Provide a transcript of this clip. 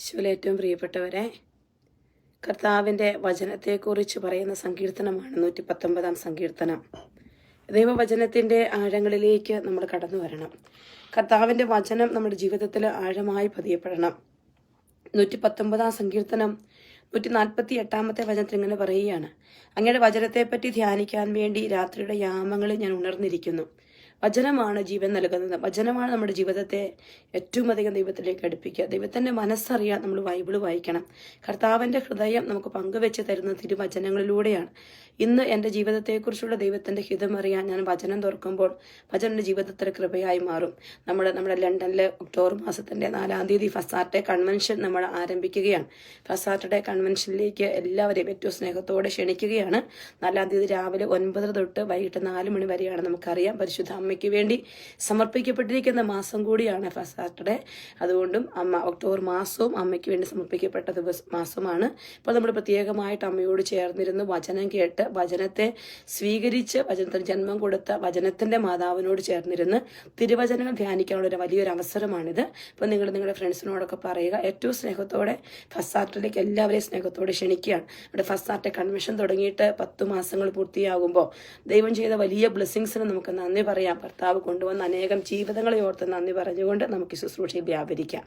യേശുവിൽ ഏറ്റവും പ്രിയപ്പെട്ടവരെ കർത്താവിന്റെ വചനത്തെക്കുറിച്ച് പറയുന്ന സങ്കീർത്തനമാണ് നൂറ്റി പത്തൊമ്പതാം സങ്കീർത്തനം. ദൈവവചനത്തിന്റെ ആഴങ്ങളിലേക്ക് നമ്മൾ കടന്നു വരണം. കർത്താവിന്റെ വചനം നമ്മുടെ ജീവിതത്തിൽ ആഴമായി പതിയപ്പെടണം. നൂറ്റി പത്തൊമ്പതാം സങ്കീർത്തനം നൂറ്റി നാൽപ്പത്തി എട്ടാമത്തെ വചനത്തിൽ ഇങ്ങനെ പറയുകയാണ്. അങ്ങയുടെ വചനത്തെപ്പറ്റി ധ്യാനിക്കാൻ വേണ്ടി രാത്രിയുടെ യാമങ്ങളിൽ ഞാൻ ഉണർന്നിരിക്കുന്നു. വചനമാണ് ജീവൻ നൽകുന്നത്. വചനമാണ് നമ്മുടെ ജീവിതത്തെ ഏറ്റവും അധികം ദൈവത്തിലേക്ക് അടുപ്പിക്കുക. ദൈവത്തിന്റെ മനസ്സറിയാൻ നമ്മൾ ബൈബിൾ വായിക്കണം. കർത്താവിന്റെ ഹൃദയം നമുക്ക് പങ്കുവെച്ച് തരുന്ന തിരുവചനങ്ങളിലൂടെയാണ്. ഇന്ന് എന്റെ ജീവിതത്തെക്കുറിച്ചുള്ള ദൈവത്തിന്റെ ഹിതമറിയാൻ ഞാൻ വചനം തുറക്കുമ്പോൾ വചനം ജീവിതത്തിൽ കൃപയായി മാറും. നമ്മൾ നമ്മുടെ ലണ്ടനിലെ ഒക്ടോബർ മാസത്തിന്റെ നാലാം തീയതി ഫസാർട്ടെ കൺവെൻഷൻ നമ്മൾ ആരംഭിക്കുകയാണ്. ഫസാർട്ടെ കൺവെൻഷനിലേക്ക് എല്ലാവരെയും ഏറ്റവും സ്നേഹത്തോടെ ക്ഷണിക്കുകയാണ്. നാലാം തീയതി രാവിലെ ഒൻപതര തൊട്ട് വൈകിട്ട് നാല് മണി വരെയാണ് നമുക്കറിയാം. പരിശുദ്ധ അമ്മയ്ക്ക് വേണ്ടി സമർപ്പിക്കപ്പെട്ടിരിക്കുന്ന മാസം കൂടിയാണ് ഫസ്റ്റ് സാറ്റർഡേ അതുകൊണ്ടും അമ്മ ഒക്ടോബർ മാസവും അമ്മയ്ക്ക് വേണ്ടി സമർപ്പിക്കപ്പെട്ട ദിവസം മാസമാണ്. അപ്പോൾ നമ്മൾ പ്രത്യേകമായിട്ട് അമ്മയോട് ചേർന്നിരുന്ന് വചനം കേട്ട് വചനത്തെ സ്വീകരിച്ച് വചനത്തിന് ജന്മം കൊടുത്ത വചനത്തിന്റെ മാതാവിനോട് ചേർന്നിരുന്ന് തിരുവചനങ്ങൾ ധ്യാനിക്കാനുള്ള ഒരു വലിയൊരു അവസരമാണിത്. അപ്പോൾ നിങ്ങൾ നിങ്ങളുടെ ഫ്രണ്ട്സിനോടൊക്കെ പറയുക ഏറ്റവും സ്നേഹത്തോടെ ഫസ്റ്റ് ആർട്ടിലേക്ക് എല്ലാവരെയും സ്നേഹത്തോടെ ക്ഷണിക്കുകയാണ്. ഇവിടെ ഫസ്റ്റ് ആർട്ട് കൺവെൻഷൻ തുടങ്ങിയിട്ട് പത്ത് മാസങ്ങൾ പൂർത്തിയാകുമ്പോൾ ദൈവം ചെയ്ത വലിയ ബ്ലെസ്സിങ്സിന് നമുക്ക് നന്ദി പറയാം. ഭർത്താവ് കൊണ്ടുവന്ന അനേകം ജീവിതങ്ങളെ ഓർത്ത് നന്ദി പറഞ്ഞുകൊണ്ട് നമുക്ക് ശുശ്രൂഷയിൽ വ്യാപരിക്കാം.